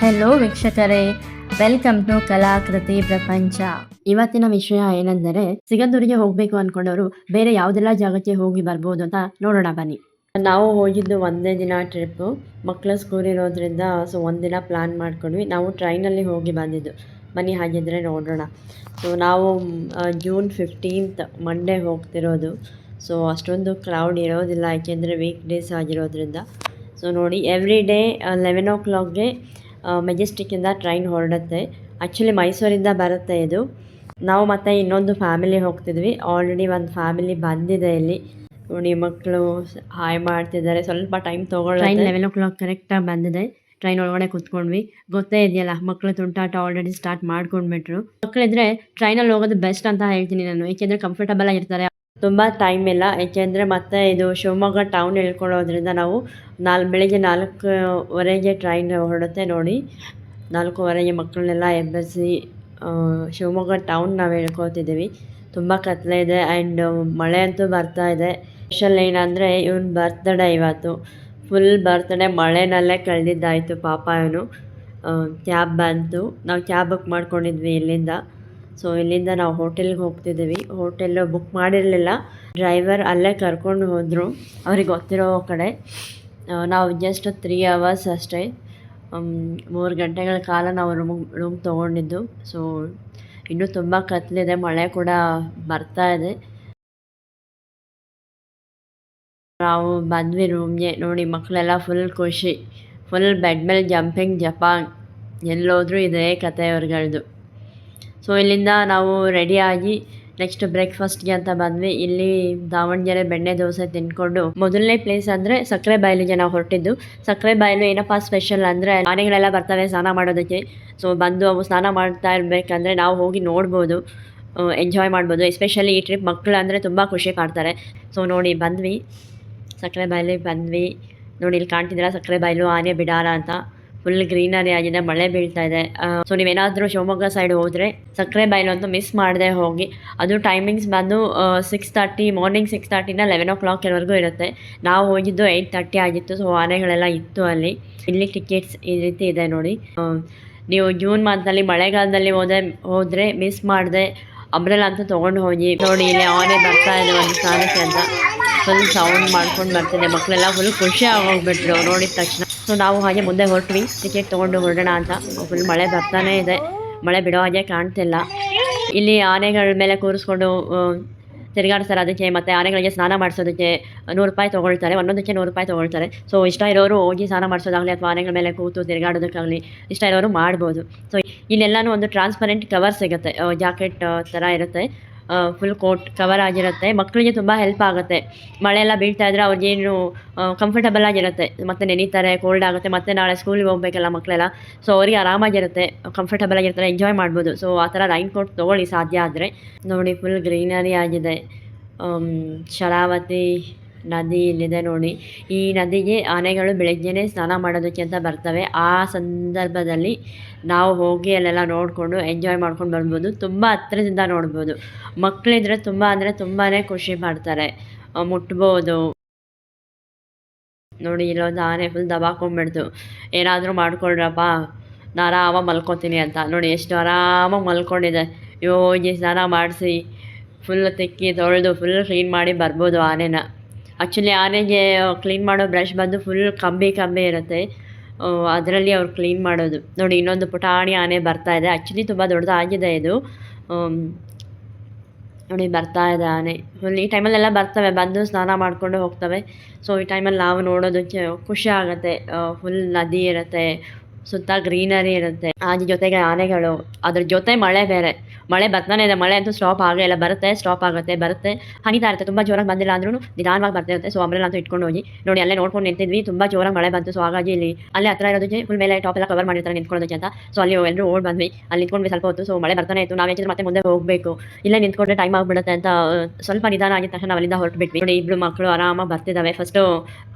Hello ವೀಕ್ಷಕರೇ. Welcome to ಕಲಾಕೃತಿ ಪ್ರಪಂಚ. ಇವತ್ತಿನ ವಿಷಯ ಏನೆಂದರೆ, ಸಿಗಂದೂರಿಗೆ ಹೋಗಬೇಕು ಅನ್ಕೊಂಡವರು ಬೇರೆ ಯಾವುದೆಲ್ಲ ಜಾಗಕ್ಕೆ ಹೋಗಿ ಬರ್ಬೋದು ಅಂತ ನೋಡೋಣ ಬನ್ನಿ. ನಾವು ಹೋಗಿದ್ದು ಒಂದೇ ದಿನ ಟ್ರಿಪ್ಪು ಮಕ್ಕಳ ಸ್ಕೂಲ್ ಇರೋದ್ರಿಂದ ಸೊ ಒಂದಿನ ಪ್ಲ್ಯಾನ್ ಮಾಡ್ಕೊಂಡ್ವಿ. ನಾವು ಟ್ರೈನಲ್ಲಿ ಹೋಗಿ ಬಂದಿದ್ದು. ಬನ್ನಿ, ಹಾಗಿದ್ರೆ ನೋಡೋಣ. ಸೊ ನಾವು ಜೂನ್ ಫಿಫ್ಟೀನ್ತ್ ಮಂಡೇ ಹೋಗ್ತಿರೋದು. ಸೊ ಅಷ್ಟೊಂದು ಕ್ರೌಡ್ ಇರೋದಿಲ್ಲ, ಯಾಕೆಂದರೆ ವೀಕ್ ಡೇಸ್ ಆಗಿರೋದ್ರಿಂದ. ಸೊ ನೋಡಿ ಎವ್ರಿ ಡೇ ಲೆವೆನ್ ಓ ಕ್ಲಾಕ್ಗೆ ಮೆಜೆಸ್ಟಿಕ್ಕಿಂದ ಟ್ರೈನ್ ಹೊರಡುತ್ತೆ. ಆ್ಯಕ್ಚುಲಿ ಮೈಸೂರಿಂದ ಬರುತ್ತೆ ಇದು. ನಾವು ಮತ್ತೆ ಇನ್ನೊಂದು ಫ್ಯಾಮಿಲಿ ಹೋಗ್ತಿದ್ವಿ. ಆಲ್ರೆಡಿ ಒಂದು ಫ್ಯಾಮಿಲಿ ಬಂದಿದೆ ಇಲ್ಲಿ. ನೋಡಿ ಮಕ್ಕಳು ಹಾಯ್ ಮಾಡ್ತಿದ್ದಾರೆ. ಸ್ವಲ್ಪ ಟೈಮ್ ತೊಗೊಳ್ಳ ಟ್ರೈನ್ ಲೆವೆನ್ ಓ ಕ್ಲಾಕ್ ಕರೆಕ್ಟಾಗಿ ಬಂದಿದೆ. ಟ್ರೈನ್ ಒಳಗಡೆ ಕುತ್ಕೊಂಡ್ವಿ. ಗೊತ್ತೇ ಇದೆಯಲ್ಲ ಮಕ್ಕಳು ತುಂಟಾಟ ಆಲ್ರೆಡಿ ಸ್ಟಾರ್ಟ್ ಮಾಡ್ಕೊಂಡ್ಬಿಟ್ರು. ಮಕ್ಕಳಿದ್ರೆ ಟ್ರೈನಲ್ಲಿ ಹೋಗೋದು ಬೆಸ್ಟ್ ಅಂತ ಹೇಳ್ತೀನಿ ನಾನು. ಏಕೆಂದರೆ ಕಂಫರ್ಟಬಲ್ ಆಗಿರ್ತಾರೆ ತುಂಬ ಟೈಮ್ ಇಲ್ಲ. ಏಕೆಂದರೆ ಮತ್ತೆ ಇದು ಶಿವಮೊಗ್ಗ ಟೌನ್ ಇಳ್ಕೊಳ್ಳೋದ್ರಿಂದ ನಾವು ನಾಲ್ ಬೆಳಿಗ್ಗೆ ನಾಲ್ಕುವರೆಗೆ ಟ್ರೈನ್ ಹೊರಡುತ್ತೆ ನೋಡಿ. ನಾಲ್ಕುವರೆಗೆ ಮಕ್ಕಳನ್ನೆಲ್ಲ ಎಬ್ಬರಿಸಿ ಆ, ಶಿವಮೊಗ್ಗ ಟೌನ್ ನಾವು ಹೇಳ್ಕೊತಿದ್ದೀವಿ ತುಂಬ ಕತ್ತಲೆ ಇದೆ ಆ್ಯಂಡ್ ಮಳೆ ಅಂತೂ ಬರ್ತಾ ಇದೆ. ಸ್ಪೆಷಲ್ ಏನಂದರೆ ಇವನ್ ಬರ್ತ್ಡೇ ಇವತ್ತು. ಫುಲ್ ಬರ್ತ್ಡೇ ಮಳೆನಲ್ಲೇ ಕಳೆದಿದ್ದಾಯಿತು ಪಾಪ ಇವನು. ಕ್ಯಾಬ್ ಬಂತು. ನಾವು ಕ್ಯಾಬ್ ಬುಕ್ ಮಾಡ್ಕೊಂಡಿದ್ವಿ ಇಲ್ಲಿಂದ. ಸೊ ಇಲ್ಲಿಂದ ನಾವು ಹೋಟೆಲ್ಗೆ ಹೋಗ್ತಿದ್ದೀವಿ. ಹೋಟೆಲ್ ಬುಕ್ ಮಾಡಿರಲಿಲ್ಲ. ಡ್ರೈವರ್ ಅಲ್ಲೇ ಕರ್ಕೊಂಡು ಹೋದರು. ಅವ್ರಿಗೆ ಗೊತ್ತಿರೋ ಕಡೆ ನಾವು ಜಸ್ಟ್ ತ್ರೀ ಅವರ್ಸ್ ಅಷ್ಟೇ ಮೂರು ಗಂಟೆಗಳ ಕಾಲ ನಾವು ರೂಮ್ ರೂಮ್ ತೊಗೊಂಡಿದ್ದು. ಸೊ ಇನ್ನೂ ತುಂಬ ಕತ್ಲಿದೆ. ಮಳೆ ಕೂಡ ಬರ್ತಾ ಇದೆ. ನಾವು ಬಂದ್ವಿ ರೂಮ್ಗೆ ನೋಡಿ, ಮಕ್ಕಳೆಲ್ಲ ಫುಲ್ ಖುಷಿ. ಫುಲ್ ಬೆಡ್ ಮೇಲೆ ಜಂಪಿಂಗ್ ಜಪಾಂಗ್ ಎಲ್ಲೋದ್ರೂ ಇದೇ ಕತೆ ಅವ್ರಗಳದ್ದು ಸೊ ಇಲ್ಲಿಂದ ನಾವು ರೆಡಿಯಾಗಿ ನೆಕ್ಸ್ಟ್ ಬ್ರೇಕ್ಫಾಸ್ಟ್ಗೆ ಅಂತ ಬಂದ್ವಿ. ಇಲ್ಲಿ ದಾವಣಗೆರೆ ಬೆಣ್ಣೆ ದೋಸೆ ತಿನ್ಕೊಂಡು ಮೊದಲನೇ ಪ್ಲೇಸ್ ಅಂದರೆ ಸಕ್ಕರೆ ಬಯಲಿಗೆ ನಾವು ಹೊರಟಿದ್ದು. ಸಕ್ಕರೆ ಬಯಲು ಏನಪ್ಪ ಸ್ಪೆಷಲ್ ಅಂದರೆ ಆನೆಗಳೆಲ್ಲ ಬರ್ತವೆ ಸ್ನಾನ ಮಾಡೋದಕ್ಕೆ. ಸೊ ಬಂದು ಅವು ಸ್ನಾನ ಮಾಡ್ತಾ ಇರಬೇಕಂದ್ರೆ ನಾವು ಹೋಗಿ ನೋಡ್ಬೋದು ಎಂಜಾಯ್ ಮಾಡ್ಬೋದು. ಎಸ್ಪೆಷಲಿ ಈ ಟ್ರಿಪ್ ಮಕ್ಕಳು ಅಂದರೆ ತುಂಬ ಖುಷಿ ಪಡ್ತಾರೆ ಸೊ ನೋಡಿ ಬಂದ್ವಿ. ಸಕ್ಕರೆ ಬಯಲಿಗೆ ಬಂದ್ವಿ. ನೋಡಿ ಇಲ್ಲಿ ಕಾಣ್ತಿದ್ದೀರಾ ಸಕ್ಕರೆ ಬಾಯಿಲು, ಆನೆ, ಬಿಡಾರ ಅಂತ. ಫುಲ್ ಗ್ರೀನರಿ ಆಗಿದೆ ಮಳೆ ಬೀಳ್ತಾ ಇದೆ. ಸೊ ನೀವೇನಾದರೂ ಶಿವಮೊಗ್ಗ ಸೈಡ್ ಹೋದರೆ ಸಕ್ಕರೆ ಬಯಲು ಅಂತೂ ಮಿಸ್ ಮಾಡದೆ ಹೋಗಿ. ಅದು ಟೈಮಿಂಗ್ಸ್ ಬಂದು ಸಿಕ್ಸ್ ತರ್ಟಿ ಮಾರ್ನಿಂಗ್ ಸಿಕ್ಸ್ ತರ್ಟಿನ ಲೆವೆನ್ ಓ ಕ್ಲಾಕ್ ಇರೋವರೆಗೂ ಇರುತ್ತೆ. ನಾವು ಹೋಗಿದ್ದು ಏಯ್ಟ್ ತರ್ಟಿ ಆಗಿತ್ತು ಸೊ ಆನೆಗಳೆಲ್ಲ ಇತ್ತು ಅಲ್ಲಿ. ಇಲ್ಲಿ ಟಿಕೆಟ್ಸ್ ಈ ರೀತಿ ಇದೆ ನೋಡಿ. ನೀವು ಜೂನ್ ಮಂತಲ್ಲಿ ಮಳೆಗಾಲದಲ್ಲಿ ಹೋದೆ, ಹೋದರೆ ಮಿಸ್ ಮಾಡಿದೆ ಅಂಬ್ರೆಲ್ಲ ಅಂತ ತೊಗೊಂಡು ಹೋಗಿ. ನೋಡಿ, ಇಲ್ಲಿ ಆನೆ ಬರ್ತಾ ಇದೆ ಒಂದು ಸ್ಥಾನಕ್ಕೆ ಅಂತ. ಫುಲ್ ಸೌಂಡ್ ಮಾಡ್ಕೊಂಡು ಬರ್ತಿದೆ ಮಕ್ಕಳೆಲ್ಲ ಫುಲ್ ಖುಷಿ ಆಗೋಗ್ಬಿಟ್ರು. ನೋಡಿದ ತಕ್ಷಣ. ಸೊ ನಾವು ಹಾಗೆ ಮುಂದೆ ಹೊರಟ್ವಿ. ಟಿಕೆಟ್ ತೊಗೊಂಡು ಹೊರಡೋಣ ಅಂತ. ಫುಲ್ ಮಳೆ ಬರ್ತಾನೆ ಇದೆ. ಮಳೆ ಬಿಡೋ ಹಾಗೆ ಕಾಣ್ತಿಲ್ಲ. ಇಲ್ಲಿ ಆನೆಗಳ ಮೇಲೆ ಕೂರಿಸ್ಕೊಂಡು ತಿರುಗಾಡ್ತಾರೆ ಅದಕ್ಕೆ ಮತ್ತು ಆನೆಗಳಿಗೆ ಸ್ನಾನ ಮಾಡಿಸೋದಕ್ಕೆ ನೂರು ರೂಪಾಯಿ ತೊಗೊಳ್ತಾರೆ. ಒಂದೊಂದಕ್ಕೆ ನೂರು ರೂಪಾಯಿ ತೊಗೊಳ್ತಾರೆ. ಸೊ ಇಷ್ಟ ಇರೋರು ಹೋಗಿ ಸ್ನಾನ ಮಾಡಿಸೋದಾಗಲಿ ಅಥವಾ ಆನೆಗಳ ಮೇಲೆ ಕೂತು ತಿರುಗಾಡೋದಕ್ಕಾಗಲಿ ಇಷ್ಟ ಇರೋರು ಮಾಡ್ಬೋದು. ಸೊ ಇಲ್ಲೆಲ್ಲನೂ ಒಂದು ಟ್ರಾನ್ಸ್ಪರೆಂಟ್ ಕವರ್ ಸಿಗುತ್ತೆ. ಜಾಕೆಟ್ ಥರ ಇರುತ್ತೆ. ಫುಲ್ ಕೋಟ್ ಕವರ್ ಆಗಿರುತ್ತೆ. ಮಕ್ಕಳಿಗೆ ತುಂಬ ಹೆಲ್ಪ್ ಆಗುತ್ತೆ. ಮಳೆ ಎಲ್ಲ ಬೀಳ್ತಾ ಇದ್ರೆ ಅವ್ರಿಗೇನು ಕಂಫರ್ಟಬಲ್ ಆಗಿರುತ್ತೆ. ಮತ್ತು ನೆನೀತಾರೆ ಕೋಲ್ಡ್ ಆಗುತ್ತೆ. ಮತ್ತೆ ನಾಳೆ ಸ್ಕೂಲಿಗೆ ಹೋಗ್ಬೇಕಲ್ಲ ಮಕ್ಕಳೆಲ್ಲ ಸೊ ಅವರಿಗೆ ಆರಾಮಾಗಿರುತ್ತೆ ಕಂಫರ್ಟಬಲ್ ಆಗಿರ್ತಾರೆ ಎಂಜಾಯ್ ಮಾಡ್ಬೋದು. ಸೊ ಆ ಥರ ರೈನ್ ಕೋಟ್ ತೊಗೊಳ್ಳಿ ಸಾಧ್ಯ ಆದರೆ. ನೋಡಿ ಫುಲ್ ಗ್ರೀನರಿ ಆಗಿದೆ. ಶರಾವತಿ ನದಿ ಇಲ್ಲಿದೆ ನೋಡಿ. ಈ ನದಿಗೆ ಆನೆಗಳು ಬೆಳಗ್ಗೆನೇ ಸ್ನಾನ ಮಾಡೋದಕ್ಕೆ ಅಂತ ಬರ್ತವೆ. ಆ ಸಂದರ್ಭದಲ್ಲಿ ನಾವು ಹೋಗಿ ಅಲ್ಲೆಲ್ಲ ನೋಡಿಕೊಂಡು ಎಂಜಾಯ್ ಮಾಡ್ಕೊಂಡು ಬರ್ಬೋದು. ತುಂಬ ಹತ್ತಿರದಿಂದ ನೋಡ್ಬೋದು. ಮಕ್ಕಳಿದ್ರೆ ತುಂಬ ಅಂದರೆ ತುಂಬಾ ಖುಷಿ ಮಾಡ್ತಾರೆ ಮುಟ್ಬೋದು. ನೋಡಿ, ಇಲ್ಲೊಂದು ಆನೆ ಫುಲ್ ದಬಾಕೊಂಡ್ಬಿಡ್ತು. ಏನಾದರೂ ಮಾಡ್ಕೊಳ್ರಪ್ಪ. ನಾನು ಆರಾಮಾಗಿ ಮಲ್ಕೊತೀನಿ ಅಂತ. ನೋಡಿ, ಎಷ್ಟು ಆರಾಮಾಗಿ ಮಲ್ಕೊಂಡಿದೆ. ಯೋಗಿ ಸ್ನಾನ ಮಾಡಿಸಿ. ಫುಲ್ ತಿಕ್ಕಿ ತೊಳೆದು ಫುಲ್ ಕ್ಲೀನ್ ಮಾಡಿ ಬರ್ಬೋದು ಆನೆನ. ಆ್ಯಕ್ಚುಲಿ ಆನೆಗೆ ಕ್ಲೀನ್ ಮಾಡೋ ಬ್ರಷ್ ಬಂದು ಫುಲ್ ಕಂಬಿ ಕಂಬಿ ಇರುತ್ತೆ. ಅದರಲ್ಲಿ ಅವ್ರು ಕ್ಲೀನ್ ಮಾಡೋದು. ನೋಡಿ, ಇನ್ನೊಂದು ಪುಟಾಣಿ ಆನೆ ಬರ್ತಾ ಇದೆ. ಆ್ಯಕ್ಚುಲಿ ತುಂಬ ದೊಡ್ಡದಾಗಿದೆ ಇದು. ನೋಡಿ, ಬರ್ತಾ ಇದೆ ಆನೆ. ಫುಲ್ ಈ ಟೈಮಲ್ಲೆಲ್ಲ ಬರ್ತವೆ. ಬಂದು ಸ್ನಾನ ಮಾಡಿಕೊಂಡು ಹೋಗ್ತವೆ. ಸೊ ಈ ಟೈಮಲ್ಲಿ ನಾವು ನೋಡೋದಕ್ಕೆ ಖುಷಿ ಆಗುತ್ತೆ. ಫುಲ್ ನದಿ ಇರುತ್ತೆ. ಸುತ್ತ ಗ್ರೀನರಿ ಇರುತ್ತೆ. ಅದ್ರ ಜೊತೆಗೆ ಆನೆಗಳು. ಅದ್ರ ಜೊತೆ ಮಳೆ ಬೇರೆ. ಮಳೆ ಬರ್ತಾನೆ ಇದೆ. ಮಳೆ ಅಂತೂ ಸ್ಟಾಪ್ ಆಗೇ ಇಲ್ಲ. ಬರುತ್ತೆ ಸ್ಟಾಪ್ ಆಗುತ್ತೆ, ಬರುತ್ತೆ. ಹನಿತಾ ಇರುತ್ತೆ. ತುಂಬ ಜೋರಾಗಿ ಬಂದಿಲ್ಲ ಅಂದ್ರೂ ನಿಧಾನವಾಗಿ ಬರ್ತಿರುತ್ತೆ ಸೊ ಅಂಬ್ರೆಲ್ಲ ಅಂತೂ ಇಟ್ಕೊಂಡು ಹೋಗಿ. ನೋಡಿ, ಅಲ್ಲೇ ನೋಡ್ಕೊಂಡು ನಿಂತಿದ್ವಿ. ತುಂಬ ಜೋರಾಗಿ ಮಳೆ ಬಂತು. ಸೊ ಹಾಗಾಗಿ ಇಲ್ಲಿ ಅಲ್ಲೇ ಹತ್ರ ಇರೋದಕ್ಕೆ ಫುಲ್ ಮೇಲೆ ಟಾಪ್ ಎಲ್ಲ ಕವರ್ ಮಾಡಿರ್ತಾರೆ ನಿಂತ್ಕೊಳ್ಳೋದಕ್ಕೆ ಅಂತ. ಸೊ ಅಲ್ಲಿ ಎಲ್ಲರೂ ಓಡ್ ಬಂದ್ವಿ. ಅಲ್ಲಿ ನಿಂತ್ಕೊಂಡ್ವಿ ಸ್ವಲ್ಪ ಹೊತ್ತು. ಸೊ ಮಳೆ ಬರ್ತಾನೆ ಇತ್ತು. ನಾವು ಹೆಚ್ಚಿದ್ರೆ ಮತ್ತೆ ಮುಂದೆ ಹೋಗಬೇಕು. ಇಲ್ಲೇ ನಿಂತ್ಕೊಂಡ್ರೆ ಟೈಮ್ ಆಗ್ಬಿಡುತ್ತೆ ಅಂತ ಸ್ವಲ್ಪ ನಿಧಾನ ಆಗಿದ ತಕ್ಷಣ ಅಲ್ಲಿಂದ ಹೊರಟ್ಬಿಟ್ವಿ. ನೋಡಿ, ಇಬ್ರು ಮಕ್ಕಳು ಆರಾಮಾಗಿ ಬರ್ತಿದ್ದಾವೆ ಫಸ್ಟು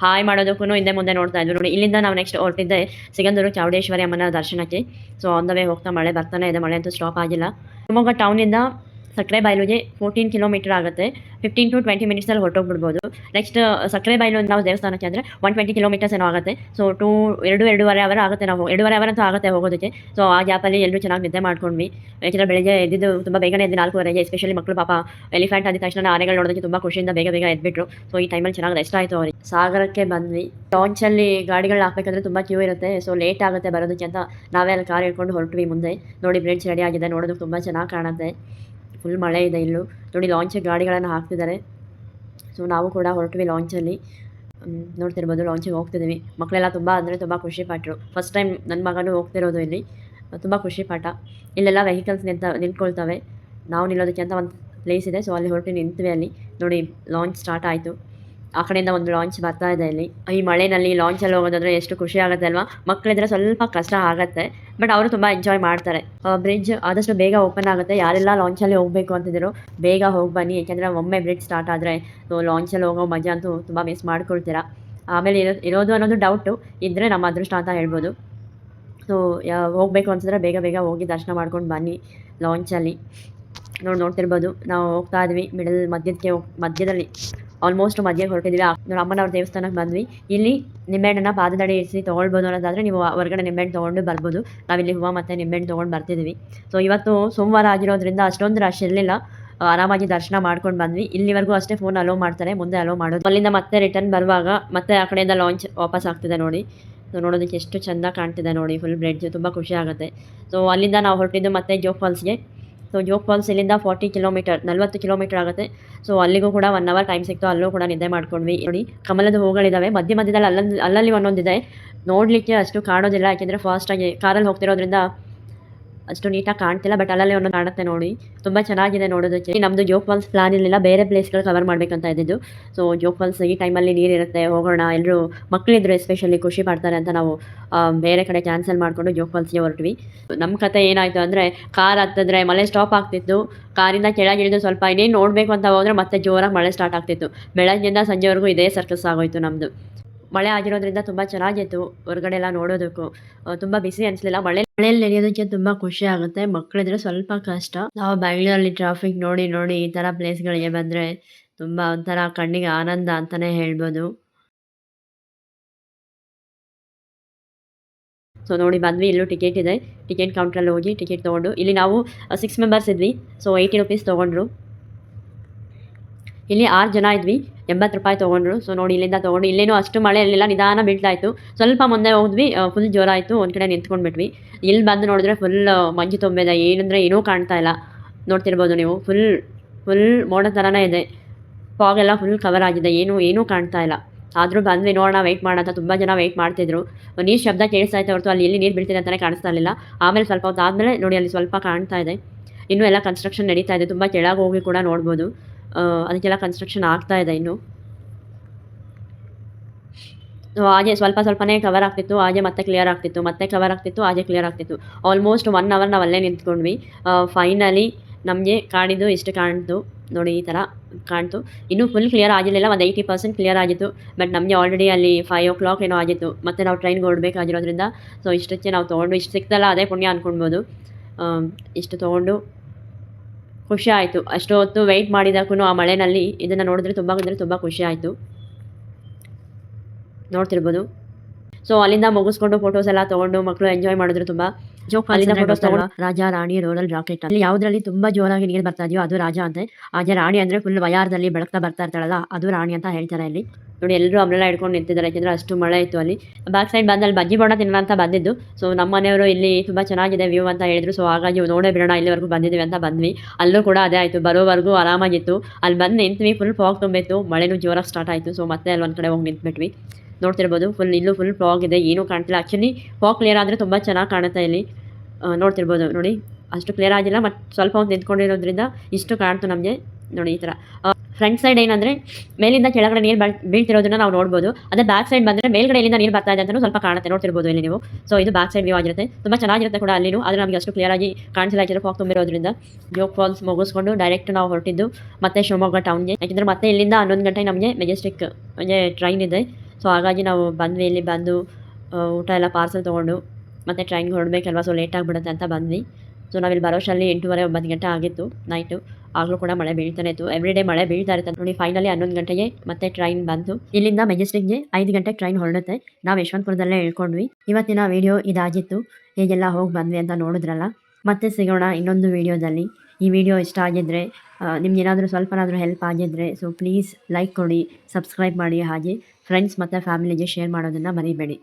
ಹಾಯ್ ಮಾಡೋದಕ್ಕೂ ಹಿಂದೆ ಮುಂದೆ ನೋಡ್ತಾ ಇದ್ವಿ ನೋಡಿ, ಇಲ್ಲಿಂದ ನಾವು ನೆಕ್ಸ್ಟ್ ಹೊರಟಿದ್ದೆ. ಸಿಗಂದೂರು ಚಾವಡೇಶ್ವರಿ ಅಮ್ಮನ ದರ್ಶನಕ್ಕೆ. ಸೊ ಆನ್ ದ ವೇ ಹೋಗ್ತಾ ಮಳೆ ಬರ್ತಾನೆ ಇದೆ. ಮಳೆ ಅಂತೂ ಸ್ಟಾಪ್ ಆಗಿಲ್ಲ. ಶಿವಮೊಗ್ಗ ಟೌನಿಂದ ಸಕ್ಕರೆ ಬೈಲುಗೆ ಫೋರ್ಟೀನ್ ಕಿಲೋಮೀಟರ್ ಆಗುತ್ತೆ. ಫಿಫ್ಟೀನ್ ಟು ಟ್ವೆಂಟಿ ಮಿನಿಟ್ಸಲ್ಲಿ ಹೊರಟೋಗ್ಬಿಡ್ಬೋದು. ನೆಕ್ಸ್ಟ್ ಸಕ್ಕರೆ ಬೈಲು ನಾವು ದೇವಸ್ಥಾನಕ್ಕೆ ಅಂದರೆ ಒನ್ ಟ್ವೆಂಟಿ ಕಿಲೋಮೀಟರ್ಸ್ ಏನೋ ಆಗುತ್ತೆ. ಸೊ ಟೂ ಎರಡು, ಎರಡೂವರೆ ಅವರ್ ಆಗುತ್ತೆ ನಾವು. ಎರಡೂವರೆ ಅವರ್ ಅಂತೂ ಆಗುತ್ತೆ ಹೋಗೋದಕ್ಕೆ. ಸೊ ಆ ಗ್ಯಾಪಲ್ಲಿ ಎಲ್ಲರೂ ಚೆನ್ನಾಗಿ ನಿದ್ದೆ ಮಾಡ್ಕೊಂಡ್ವಿ. ಯಾಕೆಂದರೆ ಬೆಳಗ್ಗೆ ಎದ್ದಿದ್ದು ತುಂಬ ಬೇಗನೆ ಎದ್ದು ನಾಲ್ಕೂವರೆಗೆ ಎಸ್ಪೆಷಲಿ ಮಕ್ಕಳು ಪಾಪ ಎಲಿಫೆಂಟ್ ಆದ ತಕ್ಷಣ ಆನೆಗಳು ನೋಡೋದಕ್ಕೆ ತುಂಬ ಖುಷಿಯಿಂದ ಬೇಗ ಬೇಗ ಎದ್ಬಿಟ್ರು. ಸೊ ಈ ಟೈಮಲ್ಲಿ ಚೆನ್ನಾಗಿ ರೆಸ್ಟ್ ಆಯಿತು ಅವ್ರಿಗೆ. ಸಾಗರಕ್ಕೆ ಬಂದ್ವಿ. ಲಾಂಚಲ್ಲಿ ಗಾಡಿಗಳು ಹಾಕ್ಬೇಕಂದ್ರೆ ತುಂಬ ಕ್ಯೂ ಇರುತ್ತೆ. ಸೊ ಲೇಟ್ ಆಗುತ್ತೆ ಬರೋದಕ್ಕೆ ಅಂತ ನಾವೇ ಅಲ್ಲಿ ಕಾರ್ ಹಿಡ್ಕೊಂಡು ಹೊರಟ್ವಿ ಮುಂದೆ. ನೋಡಿ ಬ್ರಿಡ್ಜ್ ರೆಡಿ ಆಗಿದೆ. ನೋಡೋದಕ್ಕೆ ತುಂಬ ಚೆನ್ನಾಗಿ ಕಾಣುತ್ತೆ. ಫುಲ್ ಮಳೆ ಇದೆ ಇಲ್ಲೂ. ನೋಡಿ ಲಾಂಚ್ ಗಾಡಿಗಳನ್ನು ಹಾಕ್ತಿದ್ದಾರೆ. ಸೊ ನಾವು ಕೂಡ ಹೊರಟ್ವಿ ಲಾಂಚಲ್ಲಿ ನೋಡ್ತಿರ್ಬೋದು ಲಾಂಚಿಗೆ ಹೋಗ್ತಿದ್ದೀವಿ. ಮಕ್ಕಳೆಲ್ಲ ತುಂಬ ಅಂದರೆ ತುಂಬ ಖುಷಿ ಪಟ್ಟರು ಫಸ್ಟ್ ಟೈಮ್ ನನ್ನ ಮಗನೂ ಹೋಗ್ತಿರೋದು ಇಲ್ಲಿ. ತುಂಬ ಖುಷಿ ಪಾಠ ಇಲ್ಲೆಲ್ಲ ವೆಹಿಕಲ್ಸ್ ನಿಂತ ನಿಂತ್ಕೊಳ್ತವೆ. ನಾವು ನಿಲ್ಲೋದಕ್ಕೆ ಅಂತ ಒಂದು ಪ್ಲೇಸ್ ಇದೆ. ಸೊ ಅಲ್ಲಿ ಹೊರಟು ನಿಂತ್ವಿ ಅಲ್ಲಿ. ನೋಡಿ ಲಾಂಚ್ ಸ್ಟಾರ್ಟ್ ಆಯಿತು. ಆ ಕಡೆಯಿಂದ ಒಂದು ಲಾಂಚ್ ಬರ್ತಾ ಇದೆ ಇಲ್ಲಿ. ಈ ಮಳೆನಲ್ಲಿ ಲಾಂಚಲ್ಲಿ ಹೋಗೋದಾದ್ರೆ ಎಷ್ಟು ಖುಷಿ ಆಗುತ್ತೆ ಅಲ್ವಾ? ಮಕ್ಕಳಿದ್ರೆ ಸ್ವಲ್ಪ ಕಷ್ಟ ಆಗುತ್ತೆ ಬಟ್ ಅವರು ತುಂಬ ಎಂಜಾಯ್ ಮಾಡ್ತಾರೆ. ಬ್ರಿಡ್ಜ್ ಆದಷ್ಟು ಬೇಗ ಓಪನ್ ಆಗುತ್ತೆ. ಯಾರೆಲ್ಲ ಲಾಂಚಲ್ಲಿ ಹೋಗಬೇಕು ಅಂತಿದ್ರು ಬೇಗ ಹೋಗಿ ಬನ್ನಿ. ಯಾಕೆಂದರೆ ಒಮ್ಮೆ ಬ್ರಿಡ್ಜ್ ಸ್ಟಾರ್ಟ್ ಆದರೆ ಲಾಂಚಲ್ಲಿ ಹೋಗೋ ಮಜಾ ಅಂತೂ ತುಂಬ ಮಿಸ್ ಮಾಡ್ಕೊಳ್ತೀರಾ. ಆಮೇಲೆ ಇರೋ, ಇರೋದು ಅನ್ನೋದು ಡೌಟು ಇದ್ದರೆ ನಮ್ಮ ಅದೃಷ್ಟ ಅಂತ ಹೇಳ್ಬೋದು. ಸೊ ಹೋಗಬೇಕು ಅನ್ಸಿದ್ರೆ ಬೇಗ ಬೇಗ ಹೋಗಿ ದರ್ಶನ ಮಾಡ್ಕೊಂಡು ಬನ್ನಿ ಲಾಂಚಲ್ಲಿ ನೋಡಿ, ನೋಡ್ತಿರ್ಬೋದು. ನಾವು ಹೋಗ್ತಾ ಇದ್ವಿ ಮಿಡಲ್ ಮಧ್ಯಕ್ಕೆ ಹೋಗಿ, ಮಧ್ಯದಲ್ಲಿ. ಆಲ್ಮೋಸ್ಟ್ ಮಧ್ಯಕ್ಕೆ ಹೊರಟಿದ್ವಿ ನಮ್ಮ ಅಮ್ಮನವ್ರ ದೇವಸ್ಥಾನಕ್ಕೆ ಬಂದ್ವಿ. ಇಲ್ಲಿ ನಿಂಬೆಹಣ್ಣನ್ನ ಪಾದದಡಿ ಇರಿಸಿ ತೊಗೊಳ್ಬೋದು ಅನ್ನೋದಾದರೆ ನೀವು ಹೊರಗಡೆ ನಿಂಬೆಹಣ್ಣು ತೊಗೊಂಡು ಬರ್ಬೋದು. ನಾವಿಲ್ಲಿ ಹೂವು ಮತ್ತು ನಿಂಬೆಹಣ್ಣು ತೊಗೊಂಡು ಬರ್ತಿದ್ವಿ ಸೊ ಇವತ್ತು ಸೋಮವಾರ ಆಗಿರೋದ್ರಿಂದ ಅಷ್ಟೊಂದು ರಶ್ ಇರಲಿಲ್ಲ. ಆರಾಮಾಗಿ ದರ್ಶನ ಮಾಡ್ಕೊಂಡು ಬಂದ್ವಿ. ಇಲ್ಲಿವರೆಗೂ ಅಷ್ಟೇ ಫೋನ್ ಅಲೋ ಮಾಡ್ತಾರೆ, ಮುಂದೆ ಅಲೋ ಮಾಡೋದು. ಅಲ್ಲಿಂದ ಮತ್ತೆ ರಿಟರ್ನ್ ಬರುವಾಗ ಮತ್ತೆ ಆ ಕಡೆಯಿಂದ ಲಾಂಚ್ ವಾಪಸ್ ಆಗ್ತಿದೆ ನೋಡಿ. ಸೊ ನೋಡೋದಕ್ಕೆ ಎಷ್ಟು ಚೆಂದ ಕಾಣ್ತಿದೆ ನೋಡಿ ಫುಲ್ ಬ್ರಿಡ್ಜ್ ತುಂಬ ಖುಷಿ ಆಗುತ್ತೆ. ಸೊ ಅಲ್ಲಿಂದ ನಾವು ಹೊರಟಿದ್ದು ಮತ್ತೆ ಜೋಗ್ ಫಾಲ್ಸ್ಗೆ ಸೊ ಜೋಗ್ ಫಾಲ್ಸ್ ಇಲ್ಲಿಂದ ಫಾರ್ಟಿ ಕಿಲೋಮೀಟರ್ ನಲ್ವತ್ತು ಕಿಲೋಮೀಟರ್ ಆಗುತ್ತೆ. ಸೊ ಅಲ್ಲಿಗೂ ಕೂಡ ಒನ್ ಅವರ್ ಟೈಮ್ ಸಿಕ್ತು. ಅಲ್ಲೂ ಕೂಡ ನಿದ್ದೆ ಮಾಡ್ಕೊಂಡ್ವಿ. ನೋಡಿ, ಕಮಲದ ಹೂಗಳಿದ್ದಾವೆ ಮಧ್ಯ ಮಧ್ಯದಲ್ಲಿ ಅಲ್ಲಲ್ಲಿ ಅಲ್ಲಲ್ಲಿ ಒಂದೊಂದಿದೆ. ನೋಡಲಿಕ್ಕೆ ಅಷ್ಟು ಕಾಣೋದಿಲ್ಲ. ಯಾಕೆಂದರೆ ಫಾಸ್ಟಾಗಿ ಕಾರಲ್ಲಿ ಹೋಗ್ತಿರೋದ್ರಿಂದ ಅಷ್ಟು ನೀಟಾಗಿ ಕಾಣ್ತಿಲ್ಲ ಬಟ್ ಅಲ್ಲಲ್ಲೇ ಒಂದು ಕಾಣುತ್ತೆ ನೋಡಿ. ತುಂಬ ಚೆನ್ನಾಗಿದೆ ನೋಡೋದಕ್ಕೆ. ನಮ್ಮದು ಜೋಕ್ ಫಾಲ್ಸ್ ಪ್ಲಾನ್ ಇರಲಿಲ್ಲ ಬೇರೆ ಪ್ಲೇಸ್ಗಳು ಕವರ್ ಮಾಡಬೇಕಂತ ಇದ್ದಿದ್ದು. ಸೊ ಜೋಕ್ ಫಾಲ್ಸ್ ಈ ಟೈಮಲ್ಲಿ ನೀರಿರುತ್ತೆ ಹೋಗೋಣ ಎಲ್ಲರೂ ಮಕ್ಕಳಿದ್ರು ಎಸ್ಪೆಷಲಿ ಖುಷಿ ಪಡ್ತಾರೆ ಅಂತ ನಾವು ಬೇರೆ ಕಡೆ ಕ್ಯಾನ್ಸಲ್ ಮಾಡಿಕೊಂಡು ಜೋಗ್ ಫಾಲ್ಸ್ಗೆ ಹೊರಟ್ವಿ. ನಮ್ಮ ಕತೆ ಏನಾಯಿತು ಅಂದರೆ ಕಾರ್ ಹತ್ತಿದ್ರೆ ಮಳೆ ಸ್ಟಾಪ್ ಆಗ್ತಿತ್ತು. ಕಾರಿಂದ ಕೆಳಗೆ ಇಳಿದು ಸ್ವಲ್ಪ ಇನ್ನೇನು ನೋಡಬೇಕು ಅಂತ ಹೋದರೆ ಮತ್ತೆ ಜೋರಾಗಿ ಮಳೆ ಸ್ಟಾರ್ಟ್ ಆಗ್ತಿತ್ತು. ಬೆಳಗ್ಗೆಯಿಂದ ಸಂಜೆವರೆಗೂ ಇದೇ ಸರ್ಕಸ್ ಆಗೋಯ್ತು ನಮ್ಮದು ಮಳೆ ಆಗಿರೋದ್ರಿಂದ ತುಂಬ ಚೆನ್ನಾಗಿತ್ತು ಹೊರಗಡೆ ಎಲ್ಲ ನೋಡೋದಕ್ಕೂ ತುಂಬಾ ಬಿಸಿ ಅನಿಸ್ಲಿಲ್ಲ. ಮಳೆ ಮಳೆಯಲ್ಲಿ ನೆನೆಯೋದಕ್ಕೆ ತುಂಬ ಖುಷಿ ಆಗುತ್ತೆ. ಮಕ್ಕಳಿದ್ರೆ ಸ್ವಲ್ಪ ಕಷ್ಟ. ನಾವು ಬೆಂಗಳೂರಲ್ಲಿ ಟ್ರಾಫಿಕ್ ನೋಡಿ ನೋಡಿ ಈ ಥರ ಪ್ಲೇಸ್ಗಳಿಗೆ ಬಂದರೆ ತುಂಬ ಒಂಥರ ಕಣ್ಣಿಗೆ ಆನಂದ ಅಂತಲೇ ಹೇಳ್ಬೋದು. ಸೊ ನೋಡಿ ಬಂದ್ವಿ. ಇಲ್ಲೂ ಟಿಕೆಟ್ ಇದೆ. ಟಿಕೆಟ್ ಕೌಂಟ್ರಲ್ಲಿ ಹೋಗಿ ಟಿಕೆಟ್ ತೊಗೊಂಡು. ಇಲ್ಲಿ ನಾವು ಸಿಕ್ಸ್ ಮೆಂಬರ್ಸ್ ಇದ್ವಿ. ಸೊ ಏಯ್ಟಿ ರುಪೀಸ್ ತೊಗೊಂಡ್ರು. ಇಲ್ಲಿ ಆರು ಜನ ಇದ್ವಿ, ಎಂಬತ್ತು ರೂಪಾಯಿ ತೊಗೊಂಡ್ರು. ಸೊ ನೋಡಿ ಇಲ್ಲಿಂದ ತೊಗೊಂಡು, ಇಲ್ಲೇನೂ ಅಷ್ಟು ಮಳೆ ಇರಲಿಲ್ಲ ನಿಧಾನ ಬೀಳ್ತಾ ಇತ್ತು ಸ್ವಲ್ಪ ಮುಂದೆ ಹೋದ್ವಿ ಫುಲ್ ಜೋರಾಯಿತು ಒಂದು ಕಡೆ ನಿಂತ್ಕೊಂಡ್ಬಿಟ್ವಿ ಇಲ್ಲಿ ಬಂದು ನೋಡಿದ್ರೆ ಫುಲ್ ಮಂಜು ತುಂಬಿದೆ. ಏನಂದರೆ ಏನೂ ಕಾಣ್ತಾ ಇಲ್ಲ. ನೋಡ್ತಿರ್ಬೋದು ನೀವು ಫುಲ್ ಫುಲ್ ಮೋಡ ಥರನೇ ಇದೆ. ಫಾಗ್ ಎಲ್ಲ ಫುಲ್ ಕವರ್ ಆಗಿದೆ. ಏನು, ಏನೂ ಕಾಣ್ತಾ ಇಲ್ಲ. ಆದರೂ ಬಂದ್ವಿ, ನೋಡೋಣ ವೆಯ್ಟ್ ಮಾಡೋಣ ತುಂಬ ಜನ ವೆಯ್ಟ್ ಮಾಡ್ತಿದ್ರು. ನೀರು ಶಬ್ದ ಕೇಳಿಸ್ತಾ ಇತ್ತು ಹೊರತು ಅಲ್ಲಿ ಎಲ್ಲಿ ನೀರು ಬೀಳ್ತಿದೆ ಅಂತಲೇ ಕಾಣಿಸ್ತಾ ಇರಲಿಲ್ಲ. ಆಮೇಲೆ ಸ್ವಲ್ಪ ಹೊತ್ತು ಆದಮೇಲೆ ನೋಡಿ ಅಲ್ಲಿ ಸ್ವಲ್ಪ ಕಾಣ್ತಾ ಇದೆ. ಇನ್ನೂ ಎಲ್ಲ ಕನ್ಸ್ಟ್ರಕ್ಷನ್ ನಡೀತಾ ಇದೆ. ತುಂಬ ಕೆಳಗೆ ಹೋಗಿ ಕೂಡ ನೋಡ್ಬೋದು. ಅದಕ್ಕೆಲ್ಲ ಕನ್ಸ್ಟ್ರಕ್ಷನ್ ಆಗ್ತಾ ಇದೆ ಇನ್ನು. ಹಾಗೆ ಸ್ವಲ್ಪ ಸ್ವಲ್ಪನೇ ಕವರ್ ಆಗ್ತಿತ್ತು ಹಾಗೆ ಮತ್ತೆ ಕ್ಲಿಯರ್ ಆಗ್ತಿತ್ತು ಮತ್ತೆ ಕವರ್ ಆಗ್ತಿತ್ತು ಹಾಗೆ ಕ್ಲಿಯರ್ ಆಗ್ತಿತ್ತು. ಆಲ್ಮೋಸ್ಟ್ ಒನ್ ಅವರ್ ನಾವು ಅಲ್ಲೇ ನಿಂತ್ಕೊಂಡ್ವಿ ಫೈನಲಿ ನಮಗೆ ಕಾಣಿದ್ದು ಇಷ್ಟು ಕಾಣ್ತು ನೋಡಿ ಈ ಥರ ಕಾಣ್ತು. ಇನ್ನೂ ಫುಲ್ ಕ್ಲಿಯರ್ ಆಗಿರಲಿಲ್ಲ ಒಂದು ಏಯ್ಟಿ ಪರ್ಸೆಂಟ್ ಕ್ಲಿಯರ್ ಆಗಿತ್ತು. ಬಟ್ ನಮಗೆ ಆಲ್ರೆಡಿ ಅಲ್ಲಿ ಫೈವ್ ಓ ಕ್ಲಾಕ್ ಏನೋ ಆಗಿತ್ತು. ಮತ್ತು ನಾವು ಟ್ರೈನ್ಗೆ ಹೊರಡ್ಬೇಕಾಗಿರೋದ್ರಿಂದ ಸೊ ಇಷ್ಟಕ್ಕೆ ನಾವು ತೊಗೊಂಡು ಇಷ್ಟು ಸಿಕ್ತಲ್ಲ ಅದೇ ಪುಣ್ಯ ಅಂದ್ಕೊಳ್ಬೋದು ಆಮ್, ಇಷ್ಟು ತೊಗೊಂಡು ಖುಷಿ ಆಯಿತು. ಅಷ್ಟು ಹೊತ್ತು ವೆಯ್ಟ್ ಮಾಡಿದಕ್ಕೂ ಆ ಮಳೆಯಲ್ಲಿ ಇದನ್ನು ನೋಡಿದ್ರೆ ತುಂಬ ಅಂದರೆ ತುಂಬ ಖುಷಿ ಆಯಿತು. ನೋಡ್ತಿರ್ಬೋದು. ಸೊ ಅಲ್ಲಿಂದ ಮುಗಿಸ್ಕೊಂಡು ಫೋಟೋಸ್ ಎಲ್ಲ ತೊಗೊಂಡು ಮಕ್ಕಳು ಎಂಜಾಯ್ ಮಾಡಿದ್ರು ತುಂಬ ರಾಜ ರಾಣಿ ರೋರಲ್ ರಾಕೆಟ್ ಅಲ್ಲಿ. ಯಾವ್ದ್ರಲ್ಲಿ ತುಂಬಾ ಜೋರಾಗಿ ನೀರು ಬರ್ತಾ ಇದೆಯೋ ಅದು ರಾಜ ಅಂತೆ. ಆದ್ರೆ ರಾಣಿ ಅಂದ್ರೆ ಫುಲ್ ವಯಾರದಲ್ಲಿ ಬೆಳಕ್ತಾ ಬರ್ತಾ ಇರ್ತಾಳಲ್ಲ ಅದು ರಾಣಿ ಅಂತ ಹೇಳ್ತಾರೆ ಇಲ್ಲಿ ನೋಡಿ ಎಲ್ಲರೂ ಅಮ್ರೆಲ್ಲ ಹಿಡ್ಕೊಂಡು ನಿಂತಿದ್ದಾರೆ ಯಾಕಂದ್ರೆ ಅಷ್ಟು ಮಳೆ ಇತ್ತು ಅಲ್ಲಿ. ಬ್ಯಾಕ್ ಸೈಡ್ ಬಂದಲ್ಲಿ ಬಜ್ಜಿ ಬೋಣ ತಿನ್ನ ಅಂತ ಬಂದಿದ್ದು. ಸೊ ನಮ್ಮ ಮನೆಯವರು ಇಲ್ಲಿ ತುಂಬಾ ಚೆನ್ನಾಗಿದೆ ವ್ಯೂ ಅಂತ ಹೇಳಿದ್ರು. ಸೊ ಹಾಗಾಗಿ ನೋಡೇ ಬಿಡೋಣ ಇಲ್ಲಿವರೆಗೂ ಬಂದಿದ್ದೀವಿ ಅಂತ ಬಂದ್ವಿ. ಅಲ್ಲೂ ಕೂಡ ಅದೇ ಆಯ್ತು ಬರೋವರೆಗೂ ಆರಾಮಾಗಿತ್ತು. ಅಲ್ಲಿ ಬಂದು ನಿಂತ್ವಿ ಫುಲ್ ಫಾಗ್ ತುಂಬಿತ್ತು. ಮಳೆನೂ ಜೋರಾಗಿ ಸ್ಟಾರ್ಟ್ ಆಯಿತು. ಸೊ ಮತ್ತೆ ಅಲ್ಲಿ ಒಂದು ಕಡೆ ಹೋಗಿ ನಿಂತ್ಬಿಟ್ವಿ. ನೋಡ್ತಿರ್ಬೋದು. ಫುಲ್ ಇಲ್ಲೂ ಫುಲ್ ಫಾಗ್ ಇದೆ, ಏನೂ ಕಾಣ್ತಿಲ್ಲ. ಆ್ಯಕ್ಚುಲಿ ಫಾಗ್ ಕ್ಲಿಯರ್ ಆದರೆ ತುಂಬ ಚೆನ್ನಾಗಿ ಕಾಣುತ್ತೆ ಇಲ್ಲಿ. ನೋಡ್ತಿರ್ಬೋದು, ನೋಡಿ. ಅಷ್ಟು ಕ್ಲಿಯರ್ ಆಗಿಲ್ಲ ಮತ್ತು ಸ್ವಲ್ಪ ಹೊತ್ತು ನಿಂತ್ಕೊಂಡಿರೋದ್ರಿಂದ ಇಷ್ಟು ಕಾಣ್ತು ನಮಗೆ, ನೋಡಿ ಈ ಥರ ಫ್ರಂಟ್ ಸೈಡ್ ಏನಂದರೆ, ಮೇಲಿಂದ ಕೆಳಗಡೆ ನೀರು ಬಳ್, ಬೀಳ್ತಿರೋದನ್ನ ನಾವು ನೋಡ್ಬೋದು. ಅದೇ ಬ್ಯಾಕ್ ಸೈಡ್ ಬಂದರೆ ಮೇಲ್ಗಡೆ ಇಲ್ಲಿಂದ ನೀರು ಬರ್ತಾ ಇದೆ ಅಂತಲೂ ಸ್ವಲ್ಪ ಕಾಣುತ್ತೆ, ನೋಡ್ತಿರ್ಬೋದು ಇಲ್ಲಿ ನೀವು. ಸೊ ಇದು ಬ್ಯಾಕ್ ಸೈಡ್ ವ್ಯೂ ಆಗಿರುತ್ತೆ. ತುಂಬ ಚೆನ್ನಾಗಿರುತ್ತೆ ಕೂಡ ಅಲ್ಲಿನೂ, ಆದರೆ ನಮಗೆ ಅಷ್ಟು ಕ್ಲಿಯರ್ ಆಗಿ ಕಾಣಿಸಿಲ್ಲ ಯಾಕೆಂದರೆ ಫಾಗ್ ತುಂಬಿರೋದ್ರಿಂದ. ಜೋಗ್ ಫಾಲ್ಸ್ ಮುಗಿಸ್ಕೊಂಡು ಡೈರೆಕ್ಟ್ ನಾವು ಹೊರಟಿದ್ದು ಮತ್ತೆ ಶಿವಮೊಗ್ಗ ಟೌನ್ಗೆ ಯಾಕೆಂದರೆ ಮತ್ತೆ ಇಲ್ಲಿಂದ ಹನ್ನೊಂದು ಗಂಟೆ ನಮಗೆ ಮೆಜೆಸ್ಟಿಕ್ ಅಂದರೆ ಟ್ರೈನ್ ಇದೆ. ಸೊ ಹಾಗಾಗಿ ನಾವು ಬಂದ್ವಿ ಇಲ್ಲಿ ಬಂದು ಊಟ ಎಲ್ಲ ಪಾರ್ಸಲ್ ತೊಗೊಂಡು, ಮತ್ತೆ ಟ್ರೈನ್ಗೆ ಹೊರಡ್ಬೇಕಲ್ವ ಸೊ ಲೇಟ್ ಆಗಿಬಿಡುತ್ತೆ ಅಂತ ಬಂದ್ವಿ. ಸೊ ನಾವಿಲ್ಲಿ ಬರೋಷಲ್ಲಿ ಎಂಟೂವರೆ ಒಂಬತ್ತು ಗಂಟೆ ಆಗಿತ್ತು ನೈಟು ಆಗಲೂ ಕೂಡ ಮಳೆ ಬೀಳ್ತಾನೆ ಇತ್ತು. ಎವ್ರಿ ಡೇ ಮಳೆ ಬೀಳ್ತಾ ಇರುತ್ತೆ. ನೋಡಿ ಫೈನಲಿ ಹನ್ನೊಂದು ಗಂಟೆಗೆ ಮತ್ತೆ ಟ್ರೈನ್ ಬಂತು. ಇಲ್ಲಿಂದ ಮೆಜೆಸ್ಟಿಕ್ಗೆ ಐದು ಗಂಟೆಗೆ ಟ್ರೈನ್ ಹೊರಡುತ್ತೆ. ನಾವು ಯಶವಂತಪುರದಲ್ಲೇ ಇಳ್ಕೊಂಡ್ವಿ. ಇವತ್ತಿನ ವಿಡಿಯೋ ಇದಾಗಿತ್ತು. ಹೇಗೆಲ್ಲ ಹೋಗಿ ಬಂದ್ವಿ ಅಂತ ನೋಡಿದ್ರಲ್ಲ? ಮತ್ತೆ ಸಿಗೋಣ ಇನ್ನೊಂದು ವಿಡಿಯೋದಲ್ಲಿ ಈ ವಿಡಿಯೋ ಇಷ್ಟ ಆಗಿದ್ದರೆ ನಿಮ್ಗೆ ಏನಾದರೂ ಸ್ವಲ್ಪನಾದರೂ ಹೆಲ್ಪ್ ಆಗಿದ್ದರೆ ಸೊ ಪ್ಲೀಸ್ ಲೈಕ್ ಕೊಡಿ ಸಬ್ಸ್ಕ್ರೈಬ್ ಮಾಡಿ ಹಾಗೆ. ಫ್ರೆಂಡ್ಸ್ ಮತ್ತು ಫ್ಯಾಮಿಲಿಗೆ ಶೇರ್ ಮಾಡೋದನ್ನು ಮರಿಬೇಡಿ.